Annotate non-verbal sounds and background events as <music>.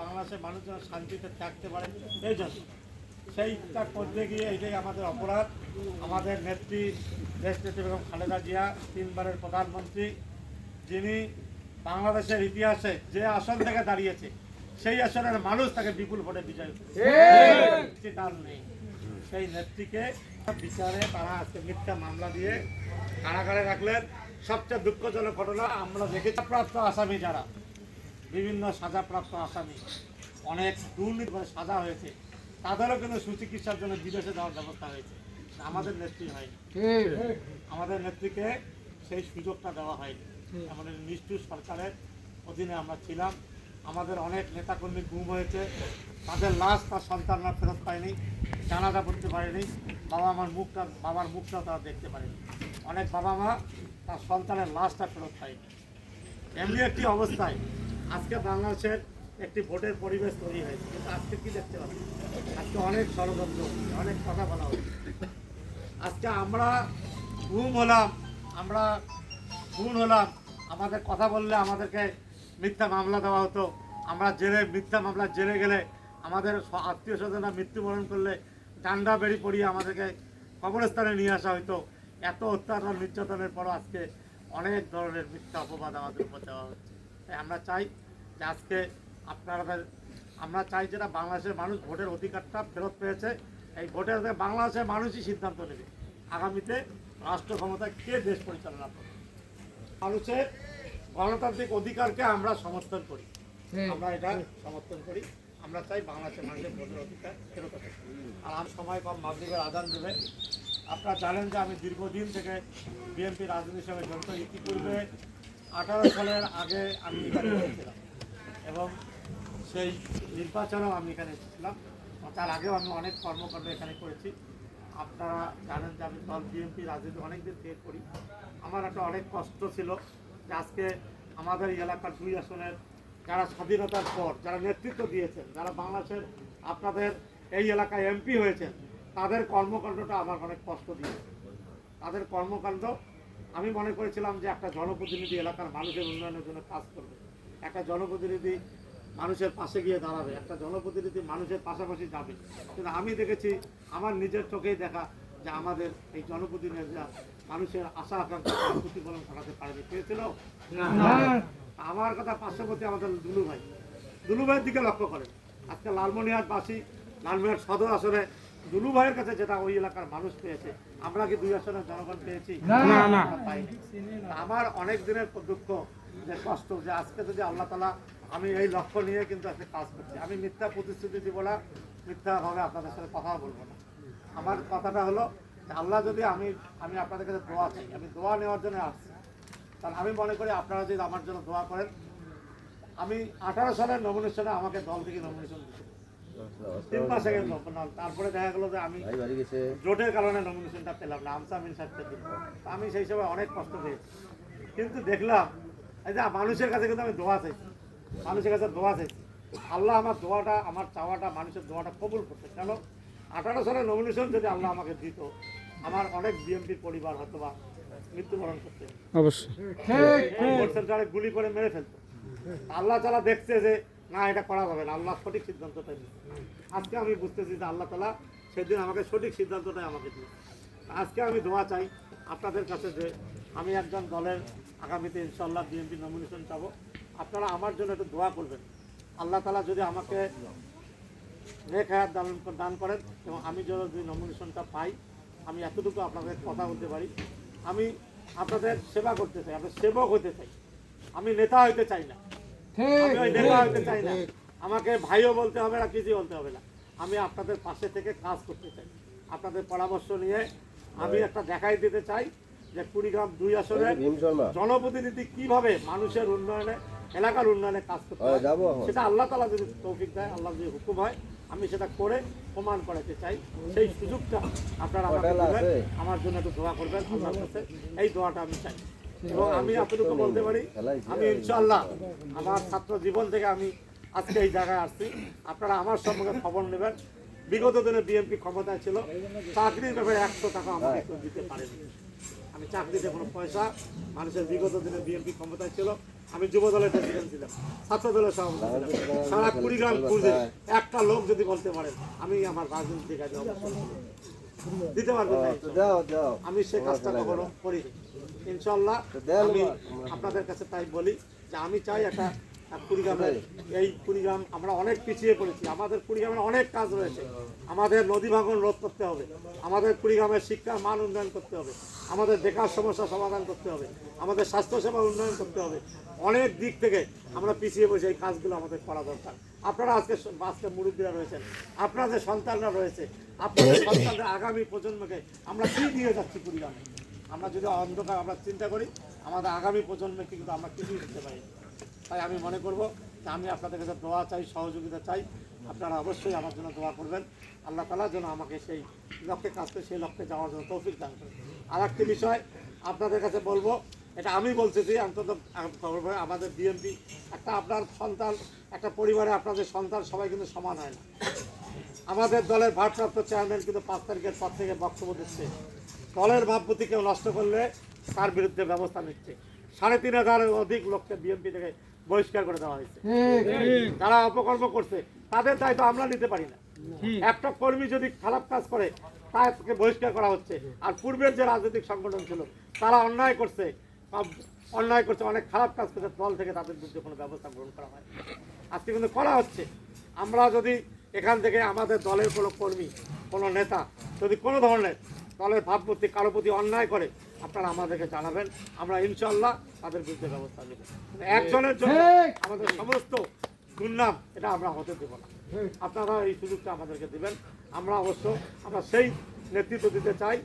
বাংলাদেশের মানুষ যেন শান্তিতে থাকতে পারে। এই জন্য সেইটা করতে গিয়ে এইটাই আমাদের অপরাধ। আমাদের নেত্রী দেশ নেত্রী বেগম খালেদা জিয়া তিনবারের প্রধানমন্ত্রী যিনি বাংলাদেশের ইতিহাসে যে আসন থেকে দাঁড়িয়েছে সেই আসনের মানুষ তাকে বিপুল ভোটে বিজয়। তার নেই। সেই নেত্রীকে বিচারে তারা আজকে মিথ্যা মামলা দিয়ে কারাগারে রাখলেন। সবচেয়ে দুঃখজনক ঘটনা আমরা দেখেছি। প্রাপ্ত আসামি যারা বিভিন্ন সাজাপ্রাপ্ত আসামি, অনেক দুর্নীতি করে সাজা হয়েছে। তাদেরও কিন্তু সুচিকিৎসার জন্য বিদেশে যাওয়ার ব্যবস্থা হয়েছে। আমাদের নেত্রী হয়নি। আমাদের নেত্রীকে সেই সুযোগটা দেওয়া হয়নি। আমাদের নিষ্ঠুর সরকারের অধীনে আমরা ছিলাম। আমাদের অনেক নেতাকর্মী গুম হয়েছে। তাদের লাশ তার সন্তানরা ফেরত পায়নি, জানাজা করতে পারেনি। বাবা মার মুখটা, বাবার মুখটা তারা দেখতে পারেনি। অনেক বাবা মা তার সন্তানের লাশটা ফেরত পায়নি। এমনি একটি অবস্থায় আজকে বাংলাদেশের একটি ভোটের পরিবেশ তৈরি হয়েছে, কিন্তু আজকে কি দেখতে পাচ্ছি আজকে অনেক ষড়যন্ত্র অনেক কথা বলা হচ্ছে। আজকে আমরা ঘুম হলাম, আমরা খুন হলাম, আমাদের কথা বললে আমাদেরকে মিথ্যা মামলা দেওয়া হতো, আমরা জেলে, মিথ্যা মামলা জেলে গেলে আমাদের আত্মীয় স্বজনরা মৃত্যুবরণ করলে ডান্ডা বেরি পড়িয়ে আমাদেরকে কবরস্থানে নিয়ে আসা হতো এত অত্যাচার নির্যাতনের পরও আজকে অনেক ধরনের মিথ্যা অপবাদ আমাদের উপর দেওয়া হচ্ছে। তাই আমরা চাই যে আজকে আপনাদের আমরা চাই যেটা বাংলাদেশের মানুষ ভোটের অধিকারটা ফেরত পেয়েছে। এই ভোটের বাংলাদেশের মানুষই সিদ্ধান্ত নেবে। আগামীতে রাষ্ট্র ক্ষমতায় কে দেশ পরিচালনা করবে? মানুষের গণতান্ত্রিক অধিকারকে আমরা সমর্থন করি। আমরা এটা সমর্থন করি। আমরা চাই বাংলাদেশের মানুষের ভোটের অধিকার ফেরত। আর আমার সময় কম মাগরীবের আদান দেবে। আপনারা জানেন যে আমি দীর্ঘদিন থেকে বিএনপি রাজনীতির সঙ্গে জড়িত। ইতিপূর্বে আঠারো সালের আগে আমি এখানে এবং সেই নির্বাচনেও আমি এখানে এসেছিলাম। তার আগেও আমি অনেক কর্মকাণ্ড এখানে করেছি। আপনারা জানেন যে আমি দল বিএনপি রাজনীতি অনেক দিন থেকে করি। আমার একটা অনেক কষ্ট ছিল যে আজকে আমাদের এলাকার দুই আসনের যারা স্বাধীনতার পর, যারা নেতৃত্ব দিয়েছেন, যারা বাংলাদেশের আপনাদের এই এলাকায় এমপি হয়েছেন, তাদের কর্মকাণ্ডটা আমার অনেক কষ্ট দিয়েছে। তাদের কর্মকাণ্ড আমি মনে করেছিলাম যে একটা জনপ্রতিনিধি এলাকার মানুষের উন্নয়নের জন্য কাজ করবে। একটা জনপ্রতিনিধি মানুষের পাশে গিয়ে দাঁড়াবে একটা জনপ্রতিনিধি মানুষের পাশাপাশি যাবে। কিন্তু আমি দেখেছি আমার নিজের চোখেই দেখা যে আমাদের এই জনপ্রতিনিধিরা মানুষের আশা আকাঙ্ক্ষা প্রতিফলন ঘটাতে পারেনি। পেয়েছিল? আমার কথা পার্শ্ববর্তী আমাদের দুলু ভাই। দুলু ভাইয়ের দিকে লক্ষ্য করেন। আজকে লালমনিহাট বাসী লালমনিহাট সদর আসনে দুলু ভাইয়ের কাছে যেটা ওই এলাকার মানুষ পেয়েছে আমরা কি দুই আসনের জনগণ পেয়েছি? না, না। আমার অনেক দিনের দুঃখ যে কষ্ট যে আজকে যদি আল্লাহ তালা আমি এই লক্ষ্য নিয়ে কিন্তু আজকে কাজ করছি। আমি মিথ্যা প্রতিশ্রুতি দিব না মিথ্যাভাবে আপনাদের সাথে কথা বলব না। আমার কথাটা হলো যে আল্লাহ যদি আমি আমি আপনাদের কাছে দোয়া চাই আমি দোয়া নেওয়ার জন্য আসছি। কারণ আমি মনে করি আপনারা যদি আমার জন্য দোয়া করেন আমি আঠারো সালের নমিনেশনে আমাকে দল থেকে নমিনেশন দিয়েছিল তিন মাস আগে তারপরে দেখা গেলো যে আমি জোটের কারণে নমিনেশনটা পেলাম না আমসা মিন সাহেবকে দিল। আমি সেই সময় অনেক কষ্ট পেয়েছি। কিন্তু দেখলাম এই যে মানুষের কাছে কিন্তু আমি দোয়া চাইছি। মানুষের কাছে দোয়া চাইছি। আল্লাহ আমার দোয়াটা আমার চাওয়াটা মানুষের দোয়াটা কবুল করতে। কেন? আঠারো সালের নমিনেশন যদি আল্লাহ আমাকে দিত আমার অনেক বিএনপির পরিবার হয়তো বা মৃত্যুবরণ করতে। অবশ্যই। গুলি করে মেরে ফেলতো। আল্লাহ তালা দেখছে যে না, এটা করা যাবে না। আল্লাহ সঠিক সিদ্ধান্তটা দিচ্ছে আজকে আমি বুঝতেছি যে আল্লাহ তালা সেদিন আমাকে সঠিক সিদ্ধান্তটাই আমাকে দিল আজকে আমি দোয়া চাই আপনাদের কাছে যে আমি একজন দলের আগামীতে ইনশাল্লাহ বিএনপি নমিনেশন চাবো। আপনারা আমার জন্য একটু দোয়া করবেন। আল্লাহ তালা যদি আমাকে নেক হায়াত দান দান করেন এবং আমি যদি নমিনেশনটা পাই, আমি এতটুকু আপনাদের কথা বলতে পারি। আমি আপনাদের সেবা করতে চাই, আপনাদের সেবক হতে চাই। আমি নেতা হইতে চাই না। আমাকে ভাইও বলতে হবে না কিছু বলতে হবে না। আমি আপনাদের পাশে থেকে কাজ করতে চাই। আপনাদের পরামর্শ নিয়ে আমি একটা দেখাই দিতে চাই যে কুড়িগ্রাম দুই আসনে জনপ্রতিনিধি কীভাবে মানুষের উন্নয়নে এলাকার উন্নয়নে কাজ করতে হয় সেটা আল্লাহ তালা যদি তৌফিক দেয় আল্লাহ যদি হুকুম হয় আমি সেটা করে প্রমাণ করাতে চাই। সেই সুযোগটা আপনারা আমাকে আমার জন্য একটু দোয়া করবেন আপনার কাছে। এই দোয়াটা আমি চাই। এবং আমি এতটুকু বলতে পারি আমি ইনশাল্লাহ আমার ছাত্র জীবন থেকে আমি আজকে এই জায়গায় আসছি। আপনারা আমার সম্পর্কে খবর নেবেন। বিগত দিনে বিএনপি ক্ষমতায় ছিল চাকরির ব্যাপারে একশো টাকা আমাকে কেউ দিতে পারেনি। আমি চাকরিতে কোনো পয়সা মানুষের বিগত দিনে বিএনপি ক্ষমতায় ছিল আমি যুব দলের প্রেসিডেন্ট ছিলাম ছাত্র দলের সভাপতি ছিলাম। সারা কুড়িগ্রাম খুঁজে একটা লোক যদি বলতে পারেন আমি আমার রাজনৈতিক কাজে দিতে দাও দাও। আমি সে কাজটা কখনো করি ইনশাল্লাহ আমি আপনাদের কাছে তাই বলি যে আমি চাই একটা এক কুড়িগ্রামের এই কুড়িগ্রাম আমরা অনেক পিছিয়ে পড়েছি। আমাদের কুড়িগ্রামের অনেক কাজ রয়েছে। আমাদের নদী ভাঙন রোধ করতে হবে। আমাদের কুড়িগ্রামের শিক্ষার মান উন্নয়ন করতে হবে। আমাদের বেকার সমস্যা সমাধান করতে হবে। আমাদের স্বাস্থ্যসেবা উন্নয়ন করতে হবে। অনেক দিক থেকে আমরা পিছিয়ে বসে এই কাজগুলো আমাদের করা দরকার। আপনারা আজকে আজকে মুরব্বীরা রয়েছেন। আপনাদের সন্তানরা রয়েছে। আপনাদের <coughs> সন্তানদের আগামী প্রজন্মকে আমরা কি দিয়ে যাচ্ছি কুড়িগ্রামে? আমরা যদি অন্ধকার, আমরা চিন্তা করি, আমাদের আগামী প্রজন্মকে কিন্তু আমরা কিছুই দিতে পারি। তাই আমি মনে করব যে আমি আপনাদের কাছে দোয়া চাই, সহযোগিতা চাই। আপনারা অবশ্যই আমার জন্য দোয়া করবেন। আল্লাহ তালা যেন আমাকে সেই লক্ষ্যে কাজতে সেই লক্ষ্যে যাওয়ার জন্য তৌফিক দান করেন। আর একটি বিষয় আপনাদের কাছে বলব, এটা আমি বলতেছি, অন্তত আমাদের বিএনপি একটা আপনার সন্তান, একটা পরিবারে আপনাদের সন্তান, সবাই কিন্তু সমান হয় না। আমাদের দলের ভারপ্রাপ্ত চেয়ারম্যান কিন্তু পাঁচ তারিখের পর থেকে বক্তব্য দিচ্ছে। দলের ভাবমূর্তি কেউ নষ্ট করলে তার বিরুদ্ধে ব্যবস্থা নিচ্ছে। সাড়ে তিন হাজারের অধিক লোককে বিএনপি থেকে বহিষ্কার করে দেওয়া হয়েছে। যারা অপকর্ম করছে তাদের দায়িত্ব আমরা নিতে পারি না। একটা কর্মী যদি খারাপ কাজ করে তাকে বহিষ্কার করা হচ্ছে। আর পূর্বের যে রাজনৈতিক সংগঠন ছিল তারা অন্যায় করছে। অন্যায় করছে অনেক খারাপ কাজ করছে দল থেকে তাদের বিরুদ্ধে কোনো ব্যবস্থা গ্রহণ করা হয় আজকে কিন্তু করা হচ্ছে। আমরা যদি এখান থেকে আমাদের দলের কোনো কর্মী কোনো নেতা যদি কোনো ধরনের দলের ভাবমূর্তি কারও প্রতি অন্যায় করে আপনারা আমাদেরকে জানাবেন। আমরা ইনশাল্লাহ তাদের বিরুদ্ধে ব্যবস্থা নেব। একজনের জন্য আমাদের সমস্ত দুর্নাম এটা আমরা হতে দেব না। আপনারা এই সুযোগটা আমাদেরকে দিবেন। আমরা অবশ্য আমরা সেই নেতৃত্ব দিতে চাই।